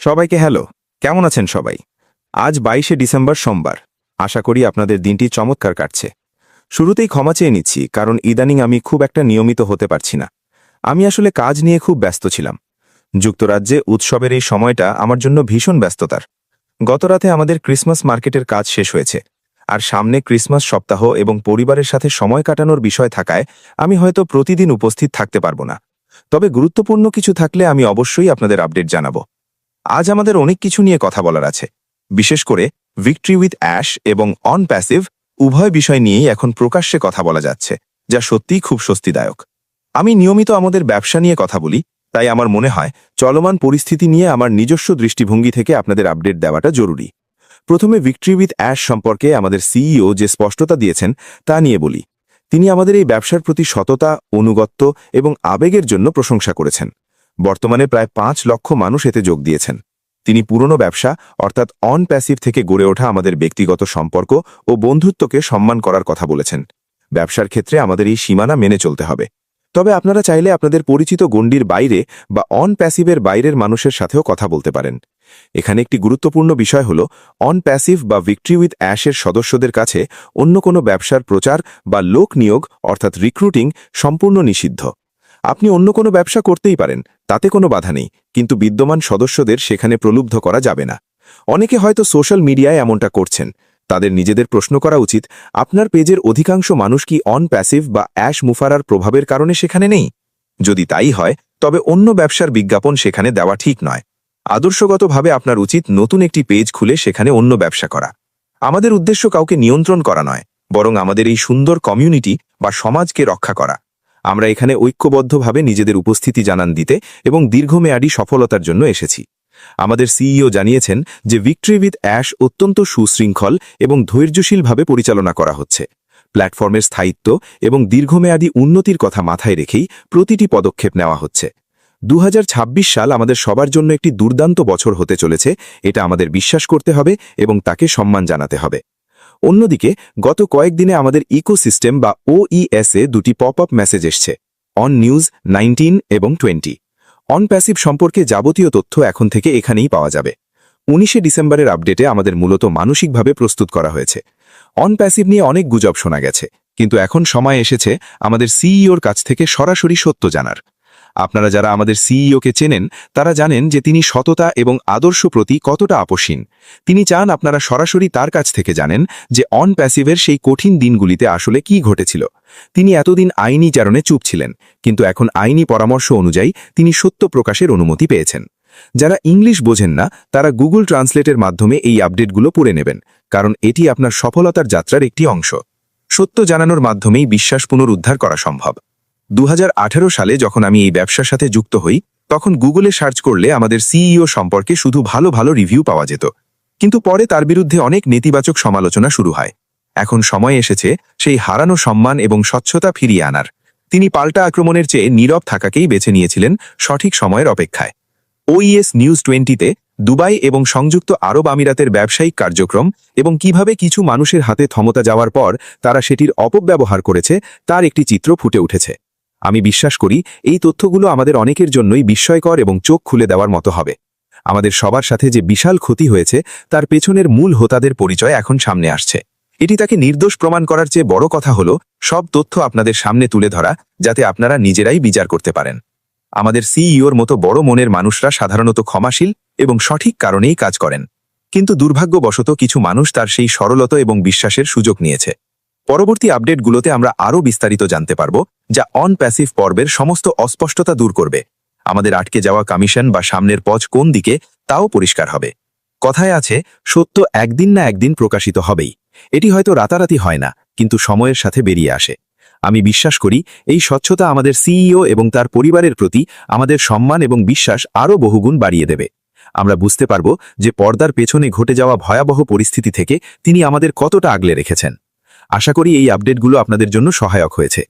সবাইকে হ্যালো, কেমন আছেন সবাই? আজ বাইশে ডিসেম্বর সোমবার। আশা করি আপনাদের দিনটি চমৎকার কাটছে। শুরুতেই ক্ষমা চেয়ে নিচ্ছি, কারণ ইদানিং আমি খুব একটা নিয়মিত হতে পারছি না। আমি আসলে কাজ নিয়ে খুব ব্যস্ত ছিলাম। যুক্তরাজ্যে উৎসবের এই সময়টা আমার জন্য ভীষণ ব্যস্ততার। গতরাতে আমাদের ক্রিসমাস মার্কেটের কাজ শেষ হয়েছে, আর সামনে ক্রিসমাস সপ্তাহ এবং পরিবারের সাথে সময় কাটানোর বিষয় থাকায় আমি হয়তো প্রতিদিন উপস্থিত থাকতে পারব না। তবে গুরুত্বপূর্ণ কিছু থাকলে আমি অবশ্যই আপনাদের আপডেট জানাব। আজ আমাদের অনেক কিছু নিয়ে কথা বলার আছে। বিশেষ করে ভিক্টরি উইথ অ্যাশ এবং অন প্যাসিভ উভয় বিষয় নিয়েই এখন প্রকাশ্যে কথা বলা যাচ্ছে, যা সত্যিই খুব স্বস্তিদায়ক। আমি নিয়মিত আমাদের ব্যবসা নিয়ে কথা বলি, তাই আমার মনে হয় চলমান পরিস্থিতি নিয়ে আমার নিজস্ব দৃষ্টিভঙ্গি থেকে আপনাদের আপডেট দেওয়াটা জরুরি। প্রথমে ভিক্টরি উইথ অ্যাশ সম্পর্কে আমাদের সিইও যে স্পষ্টতা দিয়েছেন, তা নিয়ে বলি। তিনি আমাদের এই ব্যবসার প্রতি সততা, অনুগত্য এবং আবেগের জন্য প্রশংসা করেছেন। বর্তমানে প্রায় পাঁচ লক্ষ মানুষ এতে যোগ দিয়েছেন। তিনি পুরনো ব্যবসা, অর্থাৎ অন প্যাসিভ থেকে গড়ে ওঠা আমাদের ব্যক্তিগত সম্পর্ক ও বন্ধুত্বকে সম্মান করার কথা বলেছেন। ব্যবসার ক্ষেত্রে আমাদের এই সীমানা মেনে চলতে হবে। তবে আপনারা চাইলে আপনাদের পরিচিত গণ্ডির বাইরে বা অন প্যাসিভের বাইরের মানুষের সাথেও কথা বলতে পারেন। এখানে একটি গুরুত্বপূর্ণ বিষয় হল অন প্যাসিভ বা ভিক্টরি উইথ অ্যাশের সদস্যদের কাছে অন্য কোনো ব্যবসার প্রচার বা লোক নিয়োগ, অর্থাৎ রিক্রুটিং, সম্পূর্ণ নিষিদ্ধ। আপনি অন্য কোনো ব্যবসা করতেই পারেন, তাতে কোনো বাধা নেই, কিন্তু বিদ্যমান সদস্যদের সেখানে প্রলুব্ধ করা যাবে না। অনেকে হয়তো সোশ্যাল মিডিয়ায় এমনটা করছেন। তাদের নিজেদের প্রশ্ন করা উচিত, আপনার পেজের অধিকাংশ মানুষ কি অন প্যাসিভ বা অ্যাশ মুফারার প্রভাবের কারণে সেখানে নেই? যদি তাই হয়, তবে অন্য ব্যবসার বিজ্ঞাপন সেখানে দেওয়া ঠিক নয়। আদর্শগতভাবে আপনার উচিত নতুন একটি পেজ খুলে সেখানে অন্য ব্যবসা করা। আমাদের উদ্দেশ্য কাউকে নিয়ন্ত্রণ করা নয়, বরং আমাদের এই সুন্দর কমিউনিটি বা সমাজকে রক্ষা করা। আমরা এখানে ঐক্যবদ্ধভাবে নিজেদের উপস্থিতি জানান দিতে এবং দীর্ঘমেয়াদী সফলতার জন্য এসেছি। আমাদের সিইও জানিয়েছেন যে ভিক্টরি উইথ অ্যাশ অত্যন্ত সুশৃঙ্খল এবং ধৈর্যশীলভাবে পরিচালনা করা হচ্ছে। প্ল্যাটফর্মের স্থায়িত্ব এবং দীর্ঘমেয়াদী উন্নতির কথা মাথায় রেখেই প্রতিটি পদক্ষেপ নেওয়া হচ্ছে। দু হাজার ছাব্বিশ সাল আমাদের সবার জন্য একটি দুর্দান্ত বছর হতে চলেছে, এটা আমাদের বিশ্বাস করতে হবে এবং তাকে সম্মান জানাতে হবে। অন্যদিকে, গত কয়েকদিনে আমাদের ইকোসিস্টেম বা ওইএসএ দুটি পপ আপ মেসেজ এসছে অন নিউজ নাইনটিন এবং টোয়েন্টি। অন প্যাসিভ সম্পর্কে যাবতীয় তথ্য এখন থেকে এখানেই পাওয়া যাবে। উনিশে ডিসেম্বরের আপডেটে আমাদের মূলত মানসিকভাবে প্রস্তুত করা হয়েছে। অন প্যাসিভ নিয়ে অনেক গুজব শোনা গেছে, কিন্তু এখন সময় এসেছে আমাদের সিইওর কাছ থেকে সরাসরি সত্য জানার। আপনারা যারা আমাদের সিইওকে চেনেন, তারা জানেন যে তিনি সততা এবং আদর্শ প্রতি কতটা আপসীন তিনি চান আপনারা সরাসরি তার কাছ থেকে জানেন যে অন প্যাসিভের সেই কঠিন দিনগুলিতে আসলে কি ঘটেছিল। তিনি এতদিন আইনি চারণে চুপ ছিলেন, কিন্তু এখন আইনি পরামর্শ অনুযায়ী তিনি সত্য প্রকাশের অনুমতি পেয়েছেন। যারা ইংলিশ বোঝেন না, তারা গুগল ট্রান্সলেটের মাধ্যমে এই আপডেটগুলো পড়ে নেবেন, কারণ এটি আপনার সফলতার যাত্রার একটি অংশ। সত্য জানানোর মাধ্যমেই বিশ্বাস পুনরুদ্ধার করা সম্ভব। দু হাজার আঠেরো সালে যখন আমি এই ব্যবসার সাথে যুক্ত হই, তখন গুগলে সার্চ করলে আমাদের সিইও সম্পর্কে শুধু ভালো ভালো রিভিউ পাওয়া যেত। কিন্তু পরে তার বিরুদ্ধে অনেক নেতিবাচক সমালোচনা শুরু হয়। এখন সময় এসেছে সেই হারানো সম্মান এবং স্বচ্ছতা ফিরিয়ে আনার। তিনি পাল্টা আক্রমণের চেয়ে নীরব থাকাকেই বেছে নিয়েছিলেন সঠিক সময়ের অপেক্ষায়। ওইএস নিউজ টোয়েন্টিতে দুবাই এবং সংযুক্ত আরব আমিরাতের ব্যবসায়িক কার্যক্রম এবং কীভাবে কিছু মানুষের হাতে ক্ষমতা যাওয়ার পর তারা সেটির অপব্যবহার করেছে, তার একটি চিত্র ফুটে উঠেছে। আমি বিশ্বাস করি, এই তথ্যগুলো আমাদের অনেকের জন্যই বিস্ময়কর এবং চোখ খুলে দেওয়ার মতো হবে। আমাদের সবার সাথে যে বিশাল ক্ষতি হয়েছে, তার পেছনের মূল হোতাদের পরিচয় এখন সামনে আসছে। এটি তাকে নির্দোষ প্রমাণ করার চেয়ে বড় কথা হল, সব তথ্য আপনাদের সামনে তুলে ধরা, যাতে আপনারা নিজেরাই বিচার করতে পারেন। আমাদের সিইওর মতো বড় মনের মানুষরা সাধারণত ক্ষমাশীল এবং সঠিক কারণেই কাজ করেন। কিন্তু দুর্ভাগ্যবশত কিছু মানুষ তার সেই সরলতা এবং বিশ্বাসের সুযোগ নিয়েছে। পরবর্তী আপডেটগুলোতে আমরা আরও বিস্তারিত জানতে পারব, যা অন প্যাসিভ পর্বের সমস্ত অস্পষ্টতা দূর করবে। আমাদের আটকে যাওয়া কমিশন বা সামনের পথ কোন দিকে, তাও পরিষ্কার হবে। কথায় আছে, সত্য একদিন না একদিন প্রকাশিত হবেই। এটি হয়তো রাতারাতি হয় না, কিন্তু সময়ের সাথে বেরিয়ে আসে। আমি বিশ্বাস করি, এই স্বচ্ছতা আমাদের সিইও এবং তার পরিবারের প্রতি আমাদের সম্মান এবং বিশ্বাস আরও বহুগুণ বাড়িয়ে দেবে। আমরা বুঝতে পারব যে পর্দার পেছনে ঘটে যাওয়া ভয়াবহ পরিস্থিতি থেকে তিনি আমাদের কতটা আগলে রেখেছেন। আশা করি এই আপডেটগুলো আপনাদের জন্য সহায়ক হয়েছে।